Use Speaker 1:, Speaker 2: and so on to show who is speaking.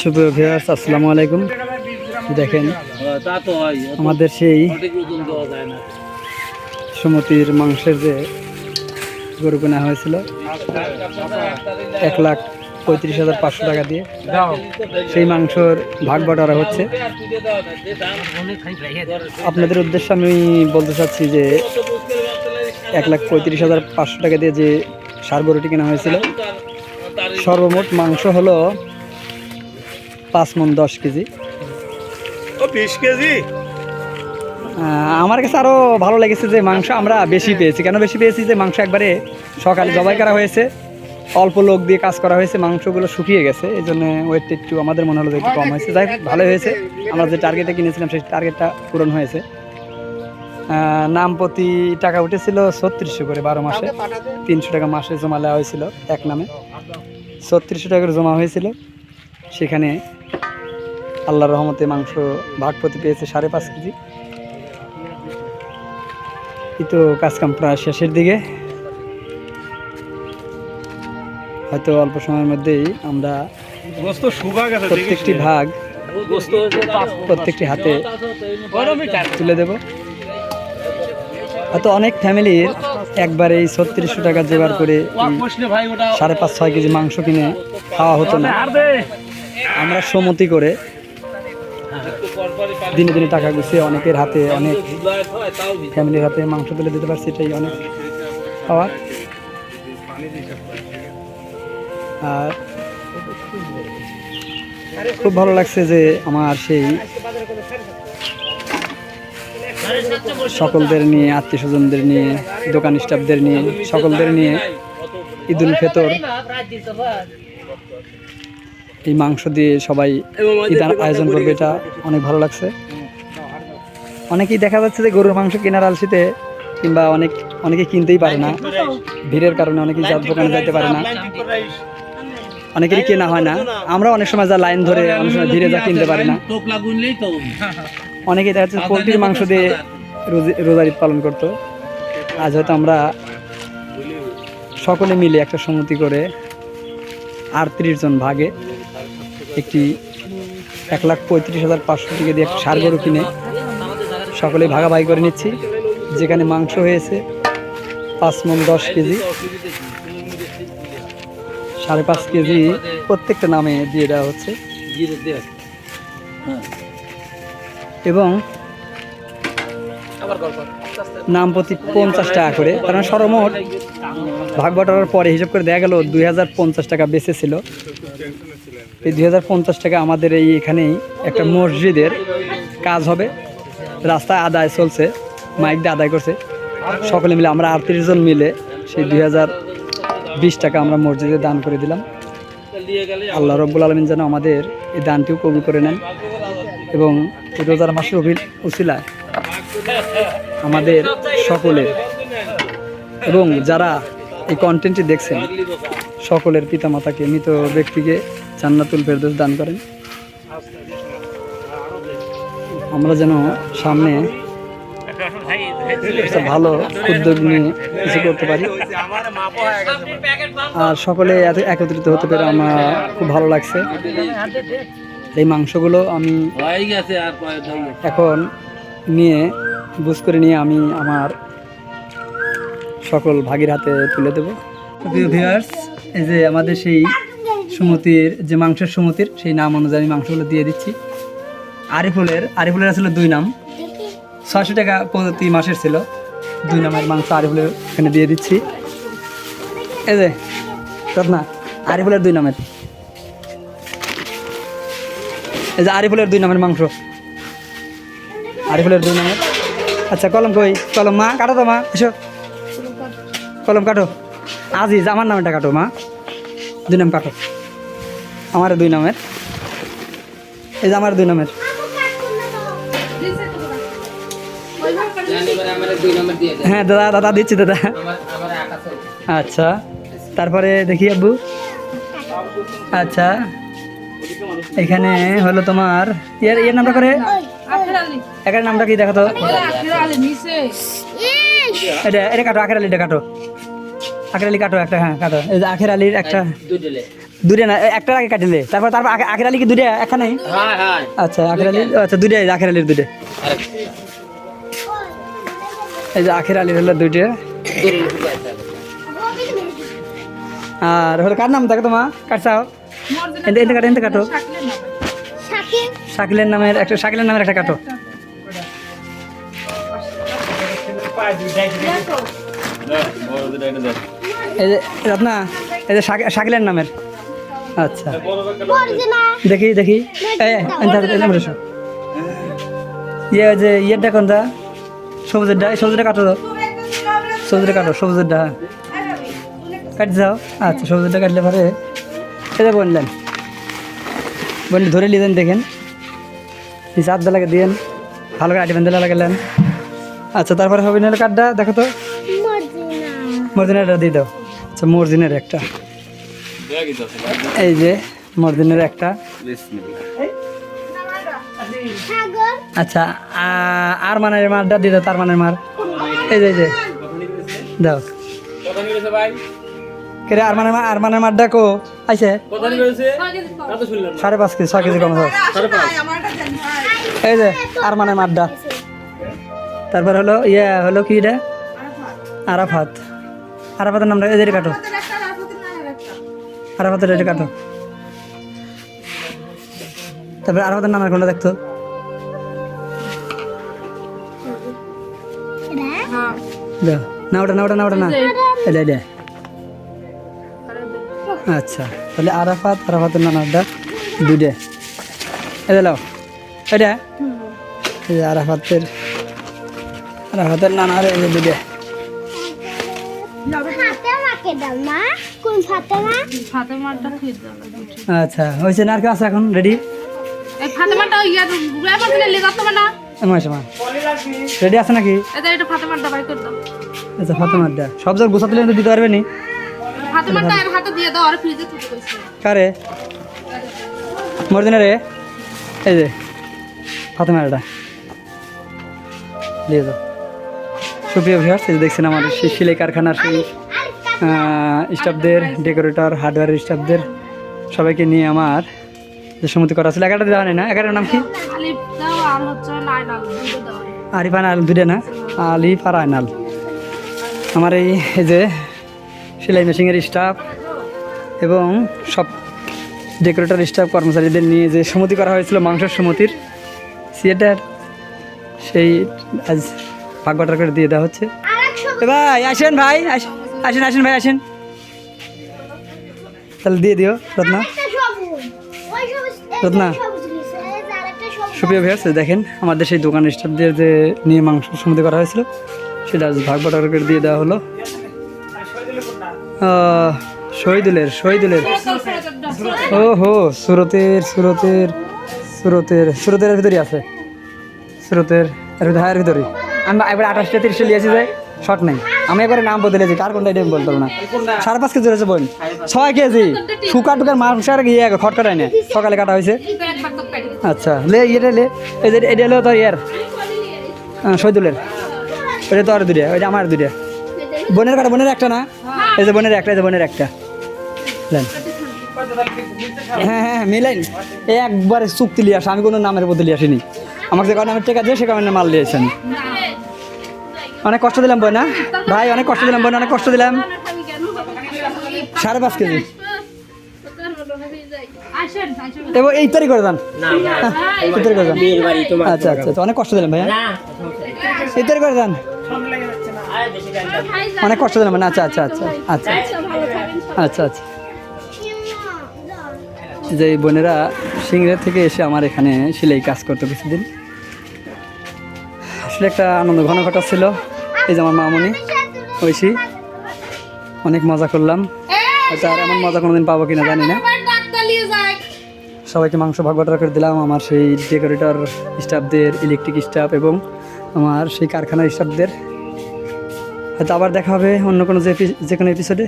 Speaker 1: শুভ viewers আসসালামু আলাইকুম। দেখেন, আমাদের সেই সুমতির মাংসের যে গরু কেনা হয়েছিল, এক লাখ পঁয়ত্রিশ হাজার পাঁচশো টাকা দিয়ে। সেই মাংসর ভাগ বাটারা হচ্ছে। আপনাদের উদ্দেশ্যে আমি বলতে চাচ্ছি যে, এক লাখ পঁয়ত্রিশ হাজার পাঁচশো টাকা দিয়ে যে সার গরুটি কেনা হয়েছিল, সর্বমোট মাংস হলো পাঁচ মন দশ কেজি।
Speaker 2: ও বিশ কেজি?
Speaker 1: আমার কাছে আরও ভালো লেগেছে যে মাংস আমরা বেশি পেয়েছি। কেন বেশি পেয়েছি যে মাংস একবারে সকালে জবাই করা হয়েছে অল্প লোক দিয়ে কাজ করা হয়েছে মাংসগুলো শুকিয়ে গেছে। এই জন্য ওয়েটটা একটু আমাদের মনে হলো যে একটু কম হয়েছে। যাই হোক, ভালো হয়েছে। আমরা যে টার্গেটে কিনেছিলাম সেই টার্গেটটা পূরণ হয়েছে। নাম প্রতি টাকা উঠেছিল ছত্রিশশো করে বারো মাসে। তিনশো টাকা মাসে জমা দেওয়া হয়েছিল এক নামে। ছত্রিশশো টাকা করে জমা হয়েছিল। সেখানে আল্লাহর রহমতে মাংস ভাগ প্রতি পেয়েছে সাড়ে পাঁচ কেজি। এই তো কাজকাম প্রায় শেষের দিকে। হয়তো অল্প সময়ের মধ্যেই আমরা
Speaker 2: গোস্ত শুকা গেছে
Speaker 1: প্রত্যেকটি ভাগ প্রত্যেকটি হাতে তুলে দেব। হয়তো অনেক ফ্যামিলির একবারে এই ছত্রিশশো টাকা জোগাড় করে সাড়ে পাঁচ ছয় কেজি মাংস কিনে খাওয়া হতো না। আমরা সমতি করে দিনে দিনে টাকা গুছিয়ে অনেকের হাতে অনেক ফ্যামিলির হাতে মাংস তুলে দিতে পারছি, এটাই অনেক খাওয়ার আর খুব ভালো লাগছে যে আমার সেই সকলদের নিয়ে আত্মীয় স্বজনদের নিয়ে, দোকান স্টাফদের নিয়ে, সকলদের নিয়ে ঈদুল ফেতর এই মাংস দিয়ে সবাই ঈদ আয়োজন করবে, এটা অনেক ভালো লাগছে। অনেকেই দেখা যাচ্ছে যে গরুর মাংস কেনার আলসিতে কিংবা অনেক অনেকে কিনতেই পারে না। ভিড়ের কারণে অনেকেই যার দোকানে যাইতে পারে না। অনেকেরই কেনা হয় না। আমরা অনেক সময় যা লাইন ধরে অনেক সময় ধীরে যা কিনতে পারি না। অনেকেই দেখা যাচ্ছে পোলট্রির মাংস দিয়ে রোজি- ঈদ পালন করতো। আজ হয়তো আমরা সকলে মিলে একটা সমিতি করে আটত্রিশ জন ভাগে একটি এক লাখ পঁয়ত্রিশ হাজার পাঁচশো টাকা দিয়ে একটা সার গরু কিনে সকলে ভাগাভাগি করে নিচ্ছি। যেখানে মাংস হয়েছে, পাঁচ মন দশ কেজি, সাড়ে পাঁচ কেজি প্রত্যেকটা নামে দিয়ে দেওয়া হচ্ছে। এবং নাম প্রতি পঞ্চাশ টাকা করে। কারণ সর্বমোট ভাগ বটার পরে হিসাব করে দেখা গেল দুই হাজার পঞ্চাশ টাকা বেঁচে ছিল। এই দুই হাজার পঞ্চাশ টাকা আমাদের এই এখানেই একটা মসজিদের কাজ হবে। রাস্তায় আদায় চলছে, মাইক দিয়ে আদায় করছে। সকলে মিলে আমরা আটত্রিশ জন মিলে সেই দুই হাজার বিশ টাকা আমরা মসজিদে দান করে দিলাম। আল্লাহ রব্বুল আলমিন যেন আমাদের এই দানটিও কবুল করে নেন এবং রোজার মাসের অভিল উচিলায় আমাদের সকলের। এবং যারা এই কন্টেন্টটি দেখছেন সকলের পিতামাতাকে মৃত ব্যক্তিকে জান্নাতুল ফেরদৌস দান করেন। আমরা যেন সামনে একটা ভালো উদ্যোগ নিয়ে কিছু করতে পারি। আর সকলে এত একত্রিত হতে পেরে আমার খুব ভালো লাগছে। এই মাংসগুলো আমি এখন নিয়ে, বুঝ করে নিয়ে আমি আমার সকল ভাগের হাতে তুলে দেব। ভিউয়ার্স এই যে আমাদের সেই সুমতির, যে মাংসের সুমতির, সেই নাম অনুযায়ী মাংসগুলো দিয়ে দিচ্ছি। আরিফুলের আরিফুলের ছিল দুই নাম। ছয়শো টাকা প্রতি মাসের ছিল। দুই নামের মাংস আরিফুলের এখানে দিয়ে দিচ্ছি। এই যে না আরিফুলের দুই নামের। এই যে আরিফুলের দুই নামের মাংস। আরিফুলের দুই নামের। আচ্ছা কলম কই? কলম মা, কাটো তো মা, এসো। কলম কাটো। আজিজ, আমার নামেরটা কাটো মা। দুই নাম কাটো। আমার দুই নামের। এই যে আমার দুই নামের। হ্যাঁ দাদা দাদা দিচ্ছি, দাদা। আচ্ছা তারপরে দেখি আব্বু। আচ্ছা এখানে হলো তোমার, ইয়ার ইয়ার নামটা করে? একার নামটা কি দেখো তো এটা এটা কাটো আখের আলিটা কাটো। আখের আলি কাটো একটা হ্যাঁ কাটো। এই যে আখের আলির একটা। দূরে না এ- একটা আগে কাটিলে তারপর তারপর আখে- আখের আলী কি দূরে এখানে
Speaker 3: হ্যাঁ হ্যাঁ।
Speaker 1: আচ্ছা আখের আলী আচ্ছা দুইটা আখের আলীর দুইটা এই যে আখের আলীর হলো দুইটা আর হলো কার নাম থাকে তোমার? কাটছাও এনতে এনতে কাটো এনতে কাটো।
Speaker 4: শাকিল।
Speaker 1: শাকিলের নামের একটা শাকিলের নামের একটা কাটো। এই যে রত্না, এই যে শাকি- শাকিলের নামের। আচ্ছা। দেখি দেখি। ইয়ে যে ইয়েরটা কোনটা? সবুজেরটা এই সবুজটা কাটো। তো। সবুজটা কাটো সবুজেরটা হ্যাঁ। কাটি যাও। আচ্ছা সবুজটা কাটলে পরে এটা বললেন। বললি ধরে নিলেন, দেখেন। নিচে লাগে দিয়েন, ভালো করে আটি বেঁধে লাগালেন। আচ্ছা তারপরে হবে নাহলে কাঠটা দেখো তো।
Speaker 4: মর্জিনা।
Speaker 1: মর্জিনারটা দিয়ে দাও। আচ্ছা মর্জিনের একটা। এই যে মর্জিনের একটা। আচ্ছা আর মানের মারটা দিয়ে দাও তার মানের মার। এই যে এই যে। দাও। কেরে আর মানে মার আর মানের মারটা কো? আইছে। সাড়ে পাঁচ কেজি ছয় কেজি কম এই যে আর মানের মারটা। তারপর হলো ইয়ে হলো কি এটা? আরাফাত। আরাফাতের নামটা এটা কাটো। আরাফাতের এটা কাটো। তারপরে আরাফাতের নামের কোনটা দেখতো। না ওটা না ওটা না ওটা না। এটা। এটা আচ্ছা তাহলে আরাফাত আরাফাতের নানারটা দুইটা। এটা লাও এটা? এই আরাফাতের
Speaker 5: ফাতেমাটা খুঁজে যাবে বুঝি।
Speaker 1: আচ্ছা হয়েছে এখন রেডি
Speaker 5: ইয়া
Speaker 1: রেডি আছে নাকি?
Speaker 5: এটা এটা ফাতেমাটা বাই করে দাও।
Speaker 1: আচ্ছা ফাতেমারটা সব জায়গায় গুছাতে দিলে দিতে পারবে নি।
Speaker 5: ফাতেমাটা এর হাতে দিয়ে দাও আর ফ্রিজে তুলে কইছে।
Speaker 1: কারে? মর্দিনা রে এই যে ফাতেমারটা দিয়ে দাও। সুপ্রিয় ভিউয়ার্স এই যে দেখছেন আমার সেই সেলাই কারখানার সেই স্টাফদের ডেকোরেটর হার্ডওয়্যারের স্টাফদের সবাইকে নিয়ে আমার যে সমিতি করা ছিল এগারোটা দেওয়া নেই না? এগারোটার নাম কি?
Speaker 5: আলিফ দাও আর দুটো
Speaker 1: না? আলিফ আর আয়নাল আমার এই এই যে সেলাই মেশিনের স্টাফ এবং সব ডেকোরেটর স্টাফ কর্মচারীদের নিয়ে যে সমিতি করা হয়েছিল, মাংসের সমিতির সিয়েটার সেই, আজ ভাগ বাটার করে দিয়ে দেওয়া হচ্ছে। ভাই আসেন ভাই আস- আসেন আসেন ভাই আসেন। তাহলে দিয়ে দিও রত্না। রত্না। সুপ্রিয় ভিউয়ার্স দেখেন আমাদের সেই দোকান স্টাফদের যে নিয়ে মাংস সমিতি করা হয়েছিল সেটা ভাগ বাটার করে দিয়ে দেওয়া হলো। শহীদুলের শহীদুলের। ও হো সুরতের সুরতের সুরতের সুরতের ভিতরে আছে। সুরতের আর ভিতরে আমি এবার আঠাশটা তিরিশটা লিয়েছি যে শর্ট নেই। আমি একবারে নাম বদলে বদলেছি কার কোনটা এটা আমি বলতে না। সাড়ে পাঁচ কেজি রয়েছে বোন। ছয় কেজি। শুকা টুকার মাংস আর ইয়ে খটখটাই না সকালে কাটা হয়েছে। আচ্ছা লে ইয়েটা লে। যে এটা হলো তোর ইয়ার। হ্যাঁ, শহীদুলের। ওইটা তোর দুটা ওইটা আমার দুটা বোনের কাটা? বোনের একটা না? এই যে বোনের একটা এই যে বোনের একটা। লেন। হ্যাঁ হ্যাঁ মিলাইন। একবারে চুক্তি লিয়ে আসে আমি কোনো নামের বদলি আসিনি। আমাকে যে নামের টেকা দিয়ে সে কারণে মাল দিয়েছেন। অনেক কষ্ট দিলাম বই না ভাই অনেক কষ্ট দিলাম বোন অনেক কষ্ট দিলাম। সাড়ে পাঁচ কেজি।
Speaker 5: আসেন
Speaker 1: এই তারিখ করে দেন। এই করে দেন। আচ্ছা আচ্ছা আচ্ছা, অনেক কষ্ট দিলাম ভাইয়া। এই তারিখ করে দেন। অনেক কষ্ট দিলাম না আচ্ছা আচ্ছা আচ্ছা আচ্ছা। আচ্ছা আচ্ছা। যে এই বোনেরা সিংড়া থেকে এসে আমার এখানে সেলাই কাজ করতে কিছুদিন। আসলে একটা আনন্দ, ঘন ঘটা ছিল। এই যে আমার মামনি, ঐশী। অনেক মজা করলাম। আর এমন মজা কোনোদিন পাবো কিনা জানি না। সবাইকে মাংস ভাগ বাটোয়ারা করে দিলাম, আমার সেই ডেকোরেটর স্টাফদের ইলেকট্রিক স্টাফ এবং আমার সেই কারখানার স্টাফদের হয়তো আবার দেখা হবে অন্য কোনো যে যে কোনো এপিসোডে